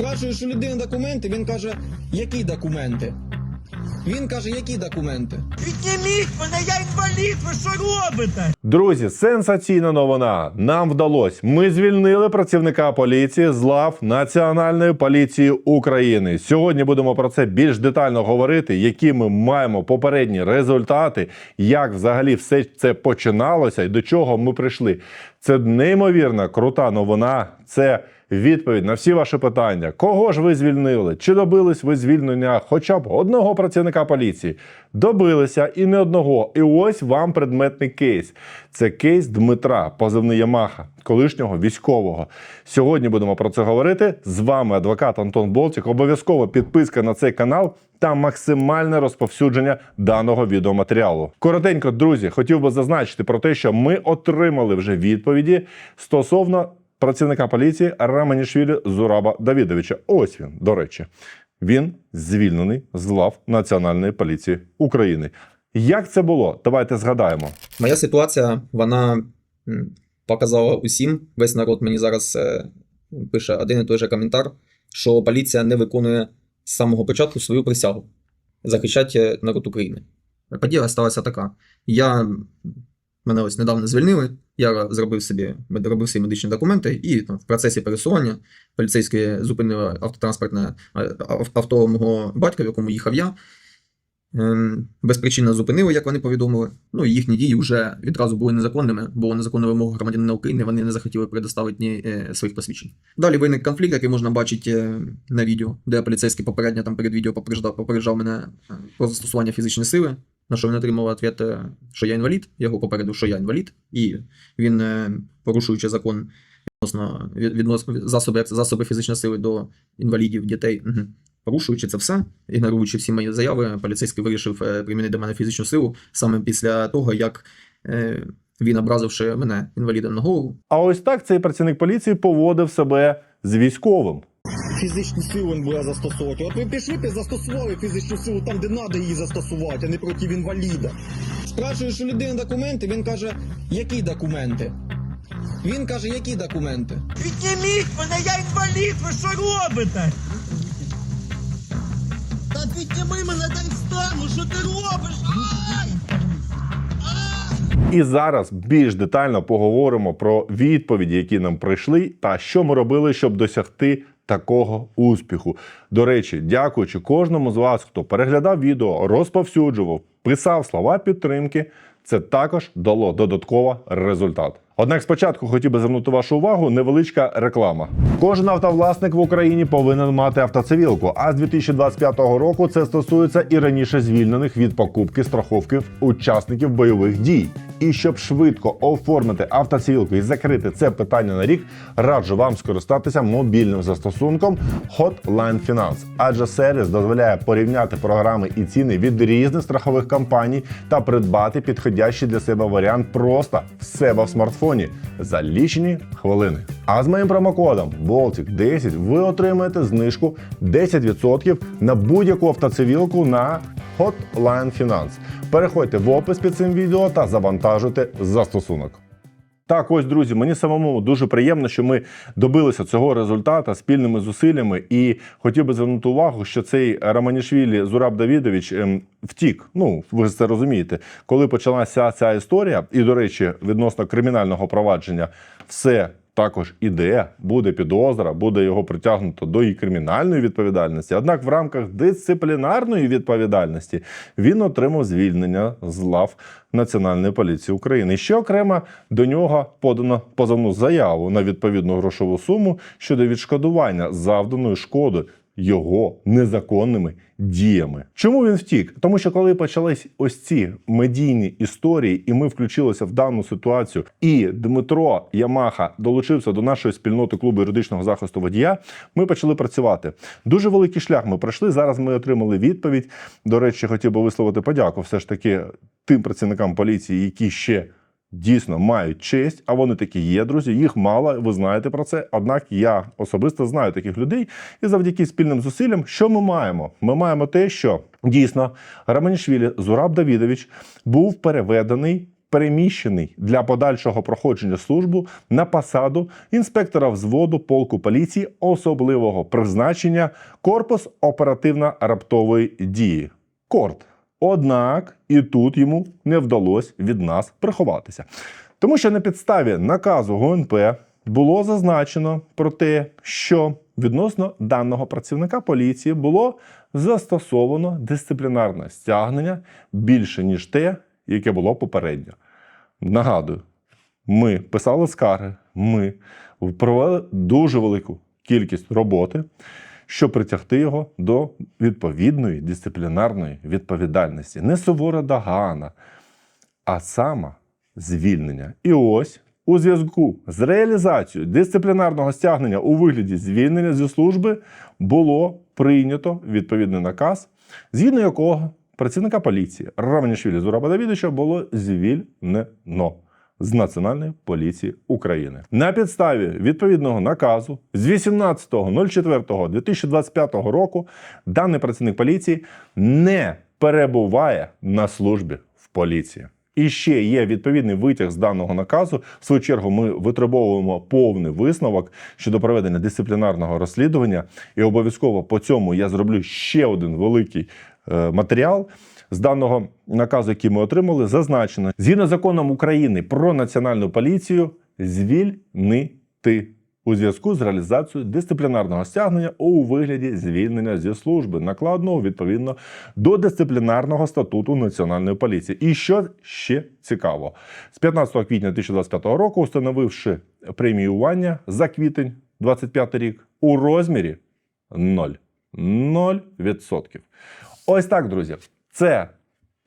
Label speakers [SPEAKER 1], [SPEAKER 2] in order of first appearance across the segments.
[SPEAKER 1] Спрашуєш у людини документи, він каже, які документи? Він каже, які документи?
[SPEAKER 2] Підніміть мене, я інвалід, ви що робите?
[SPEAKER 3] Друзі, сенсаційна новина. Нам вдалося. Ми звільнили працівника поліції з лав Національної поліції України. Сьогодні будемо про це більш детально говорити, які ми маємо попередні результати, як взагалі все це починалося і до чого ми прийшли. Це неймовірна крута новина. Це відповідь на всі ваші питання. Кого ж ви звільнили? Чи добились ви звільнення хоча б одного працівника поліції? Добилися і не одного. І ось вам предметний кейс. Це кейс Дмитра, позивний Ямаха, колишнього військового. Сьогодні будемо про це говорити. З вами адвокат Антон Болтик. Обов'язково підписка на цей канал та максимальне розповсюдження даного відеоматеріалу. Коротенько, друзі, хотів би зазначити про те, що ми отримали вже відповіді стосовно працівника поліції Раманішвілі Зураба Давідовича. Ось він, до речі. Він звільнений з лав Національної поліції України. Як це було? Давайте згадаємо.
[SPEAKER 1] Моя ситуація, вона показала усім. Весь народ мені зараз е, пише один і той же коментар, що поліція не виконує з самого початку свою присягу захищати народ України. Подія сталася така. Я мене ось недавно звільнили. Я зробив собі робив свої медичні документи, і там, в процесі пересування поліцейські зупинили автотранспортне авто мого батька, в якому їхав я. Ем, Безпричинно зупинили, як вони повідомили. Ну і їхні дії вже відразу були незаконними, бо незаконна вимога громадянина України вони не захотіли предоставити ні е, своїх посвідчень. Далі виник конфлікт, який можна бачити е, на відео, де поліцейський попередньо там перед відео попереджав, попереджав мене е, про застосування фізичної сили. На що він отримав е, що я інвалід. Його попередив, що я інвалід, і він, е, порушуючи закон відносно від- відносно засоби, засоби фізичної сили до інвалідів, дітей. Порушуючи це все, ігноруючи всі мої заяви, поліцейський вирішив е, примінити до мене фізичну силу саме після того, як е, він, образивши мене інвалідом на голову,
[SPEAKER 3] А ось так цей працівник поліції поводив себе з військовим.
[SPEAKER 4] Фізичну силу він буде застосовувати. От ви пішли б і застосували фізичну силу там, де треба її застосувати, а не проти інваліда.
[SPEAKER 1] Спрашуєш у людини документи, він каже, які документи? Він каже, які документи?
[SPEAKER 2] Підніміть мене, я інвалід, ви що робите? Та підніми мене, дай встану, що ти робиш? Ай!
[SPEAKER 3] І зараз більш детально поговоримо про відповіді, які нам прийшли, та що ми робили, щоб досягти такого успіху. До речі, дякуючи кожному з вас, хто переглядав відео, розповсюджував, писав слова підтримки. Це також дало додатково результат. Однак спочатку хотів би звернути вашу увагу невеличка реклама. Кожен автовласник в Україні повинен мати автоцивілку. А з 2025 року це стосується і раніше звільнених від покупки страховки учасників бойових дій. І щоб швидко оформити автоцивілку і закрити це питання на рік, раджу вам скористатися мобільним застосунком Hotline Finance. Адже сервіс дозволяє порівняти програми і ціни від різних страхових компаній та придбати підходящий для себе варіант просто в себе в смартфоні за лічені хвилини. А з моїм промокодом Baltic 10 ви отримаєте знижку 10% на будь-яку автоцивілку на Hotline Finance. Переходьте в опис під цим відео та завантажуйте застосунок. Так, ось, друзі, мені самому дуже приємно, що ми добилися цього результату спільними зусиллями. І хотів би звернути увагу, що цей Романішвілі Зураб Давідович ем, втік. Ну, ви це розумієте, коли почалася ця історія, і, до речі, відносно кримінального провадження, все. Також іде, буде підозра, буде його притягнуто до і кримінальної відповідальності. Однак в рамках дисциплінарної відповідальності він отримав звільнення з лав Національної поліції України. І ще окремо до нього подано позовну заяву на відповідну грошову суму щодо відшкодування завданої шкоди його незаконними діями. Чому він втік? Тому що коли почались ось ці медійні історії, і ми включилися в дану ситуацію, і Дмитро Ямаха долучився до нашої спільноти клубу юридичного захисту водія, ми почали працювати. Дуже великий шлях ми пройшли. Зараз ми отримали відповідь. До речі, хотів би висловити подяку все ж таки тим працівникам поліції, які ще дійсно мають честь, а вони такі є, друзі. Їх мало, ви знаєте про це. Однак я особисто знаю таких людей, і завдяки спільним зусиллям, що ми маємо? Ми маємо те, що дійсно Раманішвілі Зураб Давідович був переведений переміщений для подальшого проходження службу на посаду інспектора взводу полку поліції особливого призначення Корпус оперативно-раптової дії. Корт. Однак і тут йому не вдалося від нас приховатися. Тому що на підставі наказу ГУНП було зазначено про те, що відносно даного працівника поліції було застосовано дисциплінарне стягнення більше, ніж те, яке було попередньо. Нагадую, ми писали скарги, ми провели дуже велику кількість роботи, щоб притягти його до відповідної дисциплінарної відповідальності. Не сувора догана, а саме звільнення. І ось у зв'язку з реалізацією дисциплінарного стягнення у вигляді звільнення зі служби було прийнято відповідний наказ, згідно якого працівника поліції Раванішвілі Зураба Давідовича було звільнено з Національної поліції України на підставі відповідного наказу з 18.04.2025 року даний працівник поліції не перебуває на службі в поліції. І ще є відповідний витяг з даного наказу. В свою чергу ми витребовуємо повний висновок щодо проведення дисциплінарного розслідування. І обов'язково по цьому я зроблю ще один великий е, матеріал. З даного наказу, який ми отримали, зазначено згідно законом України про національну поліцію звільнити у зв'язку з реалізацією дисциплінарного стягнення у вигляді звільнення зі служби, накладного відповідно до дисциплінарного статуту національної поліції. І що ще цікаво, з 15 квітня 2025 року, установивши преміювання за квітень 2025 рік у розмірі 0. 0%. Ось так, друзі. Це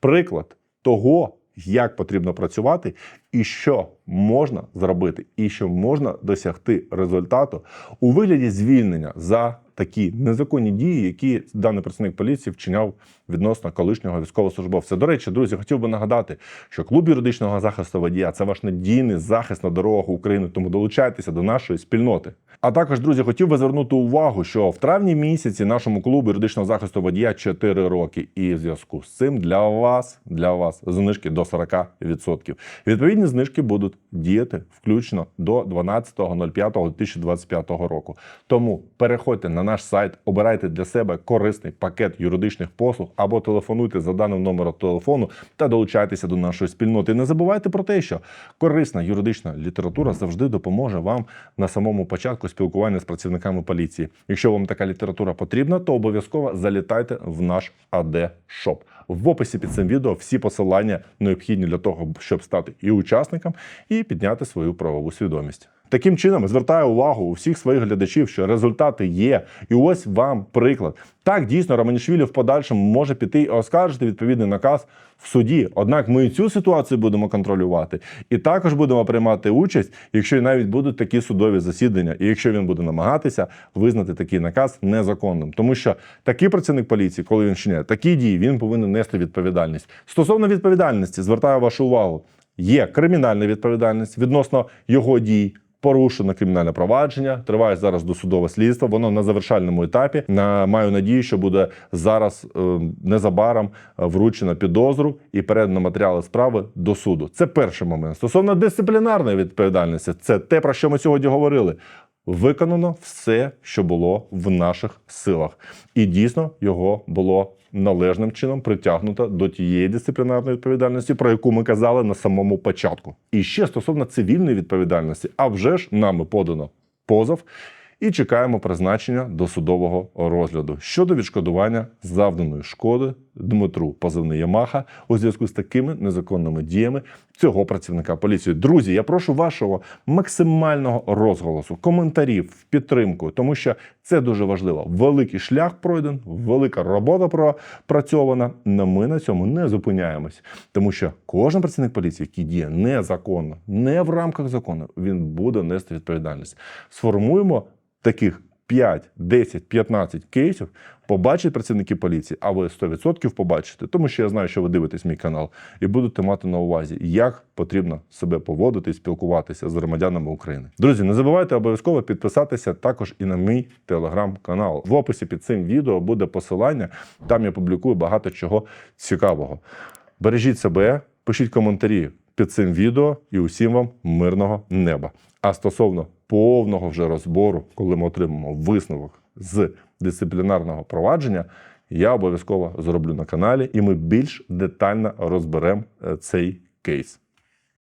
[SPEAKER 3] приклад того, як потрібно працювати, і що можна зробити, і що можна досягти результату у вигляді звільнення за такі незаконні дії, які даний працівник поліції вчиняв відносно колишнього військовослужбовця. До речі, друзі, хотів би нагадати, що клуб юридичного захисту водія це ваш надійний захист на дорогах України. Тому долучайтеся до нашої спільноти. А також, друзі, хотів би звернути увагу, що в травні місяці нашому клубу юридичного захисту водія 4 роки, і в зв'язку з цим для вас, для вас знижки до 40%. Відповідні знижки будуть діяти включно до 12.05.2025 року. Тому переходьте на наш сайт, обирайте для себе корисний пакет юридичних послуг або телефонуйте за даним номером телефону та долучайтеся до нашої спільноти. Не забувайте про те, що корисна юридична література завжди допоможе вам на самому початку спілкування з працівниками поліції. Якщо вам така література потрібна, то обов'язково залітайте в наш АД Шоп. В описі під цим відео всі посилання необхідні для того, щоб стати і учасником, і підняти свою правову свідомість. Таким чином, звертаю увагу у всіх своїх глядачів, що результати є. І ось вам приклад. Так, дійсно, Романішвілі в подальшому може піти і оскаржити відповідний наказ в суді. Однак ми і цю ситуацію будемо контролювати. І також будемо приймати участь, якщо навіть будуть такі судові засідання, і якщо він буде намагатися визнати такий наказ незаконним. Тому що такий працівник поліції, коли він вчиняє такі дії, він повинен нести відповідальність. Стосовно відповідальності, звертаю вашу увагу. Є кримінальна відповідальність відносно його дій. Порушено кримінальне провадження, триває зараз досудове слідство. Воно на завершальному етапі. На маю надію, що буде зараз е, незабаром е, вручено підозру і передано матеріали справи до суду. Це перший момент. Стосовно дисциплінарної відповідальності, це те про що ми сьогодні говорили. Виконано все, що було в наших силах, і дійсно його було належним чином притягнута до тієї дисциплінарної відповідальності, про яку ми казали на самому початку. І ще стосовно цивільної відповідальності, а вже ж нами подано позов. І чекаємо призначення до судового розгляду щодо відшкодування завданої шкоди Дмитру позивний Ямаха у зв'язку з такими незаконними діями цього працівника поліції. Друзі, я прошу вашого максимального розголосу, коментарів підтримку, тому що це дуже важливо. Великий шлях пройден, велика робота пропрацьована. Но ми на цьому не зупиняємось, тому що кожен працівник поліції, який діє незаконно, не в рамках закону, він буде нести відповідальність. Сформуємо таких 5, 10, 15 кейсів, побачать працівники поліції, а ви 100% побачите, тому що я знаю, що ви дивитесь мій канал, і будете мати на увазі, як потрібно себе поводити і спілкуватися з громадянами України. Друзі, не забувайте обов'язково підписатися також і на мій телеграм-канал. В описі під цим відео буде посилання. Там я публікую багато чого цікавого. Бережіть себе, пишіть коментарі під цим відео і усім вам мирного неба. А стосовно повного вже розбору, коли ми отримаємо висновок з дисциплінарного провадження, я обов'язково зроблю на каналі, і ми більш детально розберемо е, цей кейс.